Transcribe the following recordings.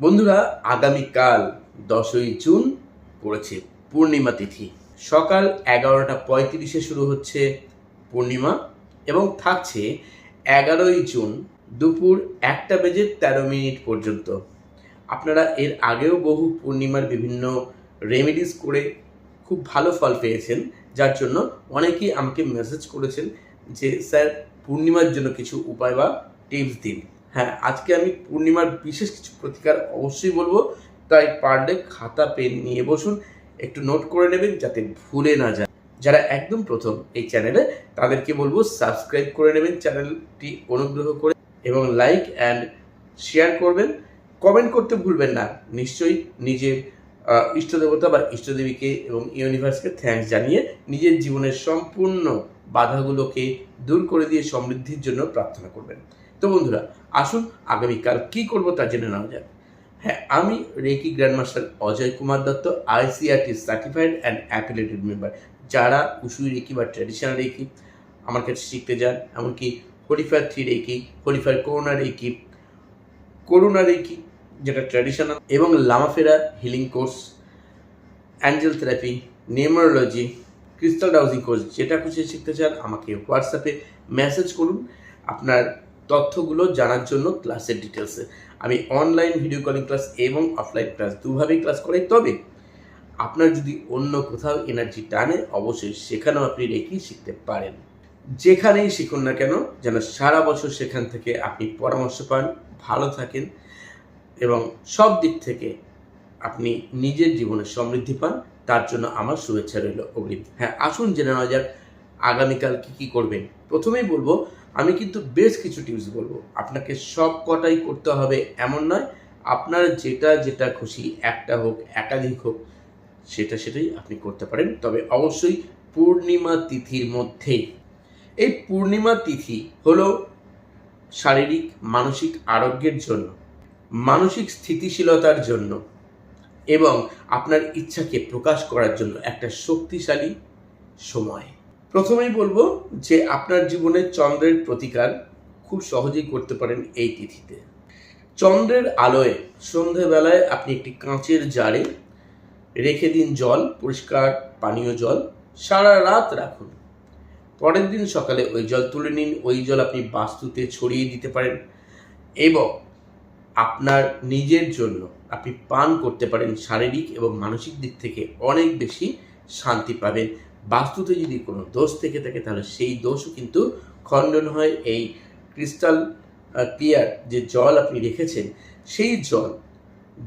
বন্ধুরা, আগামীকাল দশই জুন পড়েছে পূর্ণিমা তিথি। সকাল এগারোটা পঁয়ত্রিশে শুরু হচ্ছে পূর্ণিমা এবং থাকছে এগারোই জুন দুপুর একটা বেজে তেরো মিনিট পর্যন্ত। আপনারা এর আগেও বহু পূর্ণিমার বিভিন্ন রেমেডিস করে খুব ভালো ফল পেয়েছেন, যার জন্য অনেকেই আমাকে মেসেজ করেছেন যে, স্যার, পূর্ণিমার জন্য কিছু উপায় বা টিপস দিন। হ্যাঁ আজকে আমি পূর্ণিমার বিশেষ কিছু প্রতিকার অবশ্যই বলব। তাই পারলে খাতা পেন নিয়ে বসুন। একটু নোট করে নেবেন যাতে ভুলে না যায়। যারা একদম প্রথম এই চ্যানেলে তাদেরকে বলব সাবস্ক্রাইব করে নেবেন চ্যানেলটি অনুগ্রহ করে এবং লাইক অ্যান্ড শেয়ার করবেন। কমেন্ট করতে ভুলবেন না। নিশ্চয়ই নিজের ইষ্টদেবতা বা ইষ্টদেবীকে এবং ইউনিভার্সকে থ্যাঙ্কস জানিয়ে নিজের জীবনের সম্পূর্ণ বাধাগুলোকে দূর করে দিয়ে সমৃদ্ধির জন্য প্রার্থনা করবেন। তো বন্ধুরা, আসুন আগামীকাল কি করব তা জেনে নেওয়া যাক। হ্যাঁ আমি reiki grandmaster Ajay Kumar Dutta, ICRT certified and affiliated member. যারা উসুই রেকি বা ট্র্যাডিশনাল রেকি, আমার কাছে শিখতে যান। এমনকি holy fire three reiki holy fire Karuna reiki Karuna reiki, যেটা ট্র্যাডিশনাল, এবং Lamafera healing course, angel therapy, numerology, crystal dowsing course, যেটা খুশি শিখতে চান, আমাকে হোয়াটসঅ্যাপে মেসেজ করুন। আপনার তথ্যগুলো জানার জন্য ক্লাসের ডিটেলসে আমি অনলাইন ভিডিও কলিং ক্লাস এবং অফলাইন ক্লাস দুভাবেই ক্লাস করাই। তবে আপনার যদি অন্য কোথাও এনার্জি টানে, অবশ্যই সেখানেও আপনি রেখি শিখতে পারেন। যেখানেই শিখুন না কেন, যেন সারা বছর সেখান থেকে আপনি পরামর্শ পান, ভালো থাকেন এবং সব দিক থেকে আপনি নিজের জীবনে সমৃদ্ধি পান। তার জন্য আমার শুভেচ্ছা রইল অগ্রিম হ্যাঁ আসুন জেনে নেওয়া যাক আগামীকাল কি কি করবেন প্রথমেই বলব, আমি কিন্তু বেশ কিছু টিপস বলব। আপনাকে সব কটাই করতে হবে এমন নয়, আপনার যেটা যেটা খুশি, একটা হোক, একাধিক হোক, সেটা সেটাই আপনি করতে পারেন। তবে অবশ্যই পূর্ণিমা তিথির মধ্যেই এই পূর্ণিমা তিথি হলো শারীরিক, মানসিক আরোগ্যের জন্য, মানসিক স্থিতিশীলতার জন্য এবং আপনার ইচ্ছাকে প্রকাশ করার জন্য একটা শক্তিশালী সময়। প্রথমেই বলব যে আপনার জীবনে চন্দ্রের প্রতিকার খুব সহজেই করতে পারেন এই তিথিতে। চন্দ্রের আলোয় সন্ধেবেলায় আপনি একটি কাঁচের জারে রেখে দিন জল, পরিষ্কার পানীয় জল, সারা রাত রাখুন। পরের দিন সকালে ওই জল তুলে নিন, ওই জল আপনি বাস্তুতে ছড়িয়ে দিতে পারেন এবং আপনার নিজের জন্য আপনি পান করতে পারেন শারীরিক এবং মানসিক দিক থেকে অনেক বেশি শান্তি পাবেন। বাস্তুতে যদি কোনো দোষ থেকে থাকে, তাহলে সেই দোষও কিন্তু খণ্ডন হয়। এই ক্রিস্টাল ক্লিয়ার যে জল আপনি রেখেছেন, সেই জল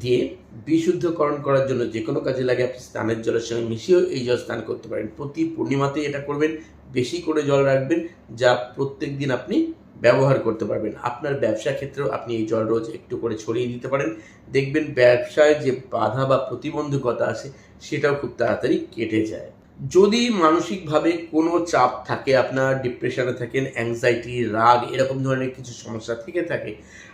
দিয়ে বিশুদ্ধকরণ করার জন্য যে কোনো কাজে লাগে আপনি স্নানের জলের সঙ্গে মিশিয়েও এই জল স্নান করতে পারেন। প্রতি পূর্ণিমাতে এটা করবেন, বেশি করে জল রাখবেন, যা প্রত্যেক দিন আপনি ব্যবহার করতে পারবেন। আপনার ব্যবসা ক্ষেত্রেও আপনি এই জল রোজ একটু করে ছড়িয়ে দিতে পারেন। দেখবেন ব্যবসায় যে বাধা বা প্রতিবন্ধকতা আছে, সেটাও খুব তাড়াতাড়ি কেটে যায়। যদি মানসিকভাবে কোনো চাপ থাকে, আপনার ডিপ্রেশনে থাকেন অ্যাংজাইটি রাগ, এরকম ধরনের কিছু সমস্যা থেকে থাকে,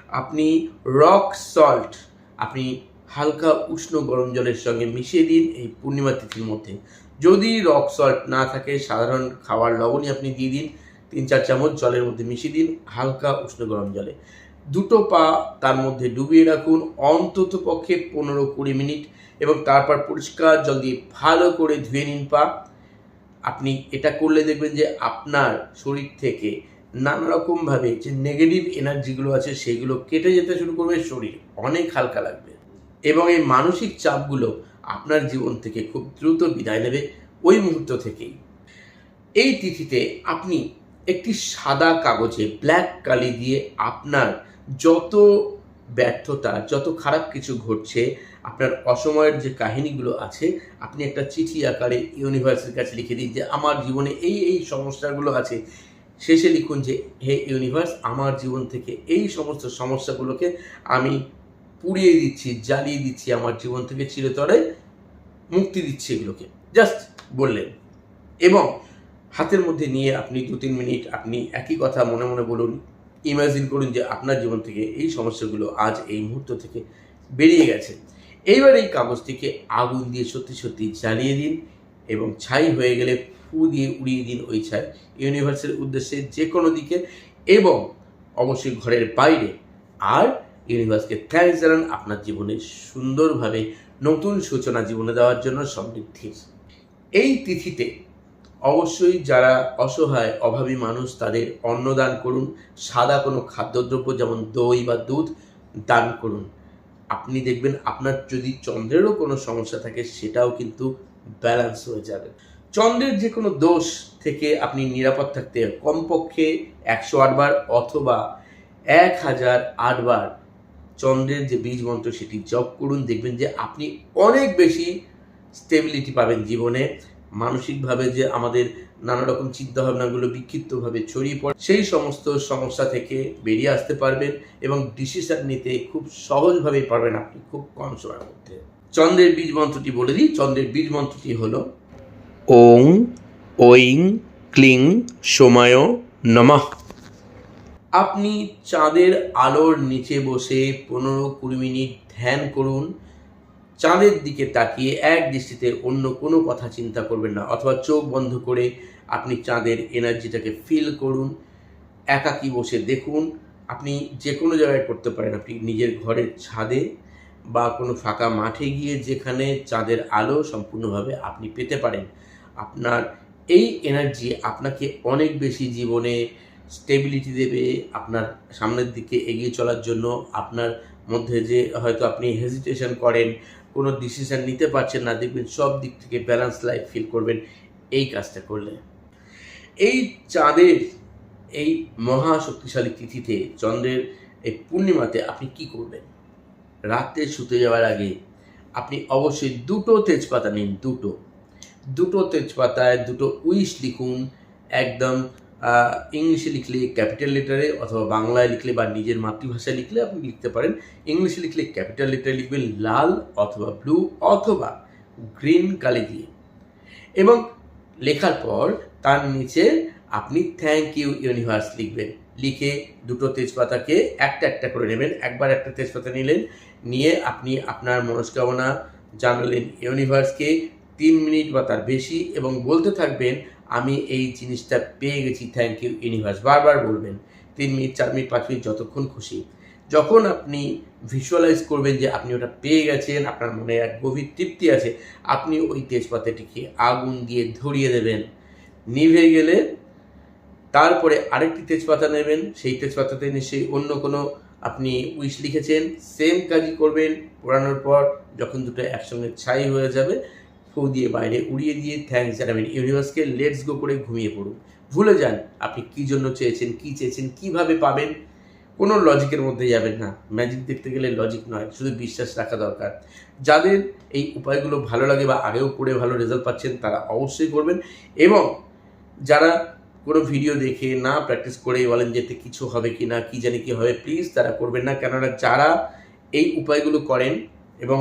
আপনি রক সল্ট আপনি হালকা উষ্ণ গরম জলের সঙ্গে মিশিয়ে দিন এই পূর্ণিমা তিথির মধ্যে। যদি রক সল্ট না থাকে, সাধারণ খাবার লবণই আপনি দিয়ে দিন, তিন চার চামচ জলের মধ্যে মিশিয়ে দিন, হালকা উষ্ণ গরম জলে। দুটো পা তার মধ্যে ডুবিয়ে রাখুন, অন্তত পক্ষে পনেরো কুড়ি মিনিট এবং তারপর পরিষ্কার জল দিয়ে ভালো করে ধুয়ে নিন পা। আপনি এটা করলে দেখবেন যে আপনার শরীর থেকে নানা রকমভাবে যে নেগেটিভ এনার্জিগুলো আছে সেগুলো কেটে যেতে শুরু করবে, শরীর অনেক হালকা লাগবে। এবং এই মানসিক চাপগুলো আপনার জীবন থেকে খুব দ্রুত বিদায় নেবে ওই মুহূর্ত থেকেই। এই তিথিতে আপনি একটি সাদা কাগজে ব্ল্যাক কালি দিয়ে আপনার যত ব্যর্থতা, যত খারাপ কিছু ঘটছে, আপনার অসময়ের যে কাহিনীগুলো আছে, আপনি একটা চিঠি আকারে ইউনিভার্সের কাছে লিখে দিন যে, আমার জীবনে এই এই সমস্যাগুলো আছে। শেষে লিখুন যে, হে ইউনিভার্স, আমার জীবন থেকে এই সমস্ত সমস্যাগুলোকে আমি পুড়িয়ে দিচ্ছি, জ্বালিয়ে দিচ্ছি, আমার জীবন থেকে চিরতরে মুক্তি দিচ্ছি এগুলোকে। জাস্ট বললেন। এবং হাতের মধ্যে নিয়ে আপনি দু তিন মিনিট আপনি একই কথা মনে মনে বলুন ইমাজিন করুন যে আপনার জীবন থেকে এই সমস্যাগুলো আজ এই মুহূর্ত থেকে বেরিয়ে গেছে। এইবার এই কাগজটিকে আগুন দিয়ে সত্যি সত্যি জ্বালিয়ে দিন এবং ছাই হয়ে গেলে ফু দিয়ে উড়িয়ে দিন ওই ছাই। ইউনিভার্সের উদ্দেশ্যে যে কোনো দিকে এবং অবশ্যই ঘরের বাইরে আর ইউনিভার্সকে থ্যাংকস জানান আপনার জীবনে সুন্দরভাবে নতুন সূচনা জীবনে দেওয়ার জন্য সমৃদ্ধির এই তিথিতে অবশ্যই যারা অসহায়, অভাবী মানুষ তাদের অন্নদান করুন। সাদা কোনো খাদ্যদ্রব্য যেমন দই বা দুধ দান করুন। আপনি দেখবেন আপনার যদি চন্দ্রেরও কোনো সমস্যা থাকে, সেটাও কিন্তু ব্যালেন্স হয়ে যাবে। চন্দ্রের যে কোনো দোষ থেকে আপনি নিরাপদ থাকতে কমপক্ষে একশো আটবার অথবা এক হাজার আটবার চন্দ্রের যে বীজ মন্ত্র সেটি জপ করুন। দেখবেন যে আপনি অনেক বেশি স্টেবিলিটি পাবেন জীবনে। মানসিকভাবে যে আমাদের নানা রকম চিন্তাভাবনাগুলো বিক্ষিপ্তভাবে ছড়িয়ে পড়ে, সেই সমস্ত সমস্যা থেকে বেরিয়ে আসতে পারবেন এবং ডিসিশন নিতে খুব সহজভাবে পারবেন আপনি খুব কম সময়ের মধ্যে। চন্দ্রের বীজ মন্ত্রটি বলে দিই। চন্দ্রের বীজ মন্ত্রটি হলো, ওং ঐং ক্লিং সোমায় নমঃ। আপনি চাঁদের আলোর নিচে বসে পনেরো কুড়ি মিনিট ধ্যান করুন। চাঁদের দিকে তাকিয়ে এক দৃষ্টিতে অন্য কোনো কথা চিন্তা করবেন না, অথবা চোখ বন্ধ করে আপনি চাঁদের এনার্জিটাকে ফিল করুন, একাকি বসে দেখুন, আপনি যে কোনো জায়গায় করতে পারেন, আপনি নিজের ঘরের ছাদে বা কোনো ফাঁকা মাঠে গিয়ে যেখানে চাঁদের আলো সম্পূর্ণভাবে আপনি পেতে পারেন। আপনার এই এনার্জি আপনাকে অনেক বেশি জীবনে স্টেবিলিটি দেবে, আপনার সামনের দিকে এগিয়ে চলার জন্য, আপনার মধ্যে যে হয়তো আপনি হেজিটেশন করেন কোনো ডিসিশন নিতে পারছেন না, দেখবেন সব দিক থেকে ব্যালেন্স লাইফ ফিল করবেন। এই কাজটা করলে। এই চাঁদের এই মহা শক্তিশালী তিথিতে চন্দ্রের এই পূর্ণিমাতে আপনি কি করবেন? রাত্রে শুতে যাওয়ার আগে আপনি অবশ্যই দুটো তেজপাতা নিন, দুটো। দুটো তেজপাতায় দুটো উইশ লিখুন, একদম ইংলিশে লিখলে ক্যাপিটাল লেটারে অথবা বাংলায় লিখলে বা নিজের মাতৃভাষায় লিখলে আপনি লিখতে পারেন। ইংলিশে লিখলে ক্যাপিটাল লেটারে লিখবেন লাল অথবা ব্লু অথবা গ্রিন কালি দিয়ে। এবং লেখার পর তার নিচে আপনি থ্যাংক ইউ ইউনিভার্স লিখবেন। লিখে দুটো তেজপাতাকে একটা একটা করে নেবেন, একবার একটা তেজপাতা নিলেন, নিয়ে আপনি আপনার মনস্কামনা জানালেন ইউনিভার্সকে। তিন মিনিট বা তার বেশি এবং বলতে থাকবেন, আমি এই জিনিসটা পেয়ে গেছি থ্যাংক ইউ ইউনিভার্স বারবার বলবেন, তিন মিনিট, চার মিনিট, পাঁচ মিনিট, যতক্ষণ খুশি। যখন আপনি ভিজুয়ালাইজ করবেন যে আপনি ওটা পেয়ে গেছেন, আপনার মনে এক গভীর তৃপ্তি আছে, আপনি ওই তেজপাতাটিকে আগুন দিয়ে ধরিয়ে দেবেন। নিভে গেলে তারপরে আরেকটি তেজপাতা নেবেন, সেই তেজপাতাতে নিশ্চয়ই অন্য কোনো আপনি উইশ লিখেছেন। সেম কাজই করবেন, পোড়ানোর পর যখন দুটো একসঙ্গে ছাই হয়ে যাবে ফু দিয়ে বাইরে উড়িয়ে দিয়ে থ্যাংকস জানাবেন। ইউনিভার্সকে লেটস গো করে ঘুমিয়ে পড়ুন। ভুলে যান আপনি কী জন্য চেয়েছেন, কী চেয়েছেন, কীভাবে পাবেন। কোনো লজিকের মধ্যে যাবেন না। ম্যাজিক দেখতে গেলে লজিক নয়, শুধু বিশ্বাস রাখা দরকার। যাদের এই উপায়গুলো ভালো লাগে বা আগেও করে ভালো রেজাল্ট পাচ্ছেন, তারা অবশ্যই করবেন। এবং যারা কোনো ভিডিও দেখে না প্র্যাকটিস করেই বলেন যেতে কিছু হবে কি না, কী জানি কি হবে প্লিজ তারা করবেন না। কেননা যারা এই উপায়গুলো করেন এবং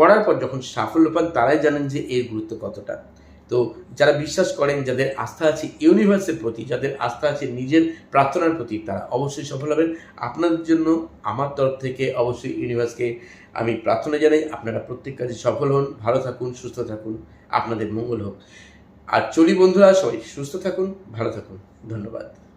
করার পর যখন সাফল্য পান, তারাই জানেন যে এর গুরুত্ব কতটা। তো যারা বিশ্বাস করেন, যাদের আস্থা আছে ইউনিভার্সের প্রতি, যাদের আস্থা আছে নিজের প্রার্থনার প্রতি, তারা অবশ্যই সফল হবেন। আপনাদের জন্য, আমার তরফ থেকে অবশ্যই ইউনিভার্সকে আমি প্রার্থনা জানাই। আপনারা প্রত্যেক কাজে সফল হন। ভালো থাকুন, সুস্থ থাকুন। আপনাদের মঙ্গল হোক। আর চলি বন্ধুরা, সবাই সুস্থ থাকুন, ভালো থাকুন। ধন্যবাদ।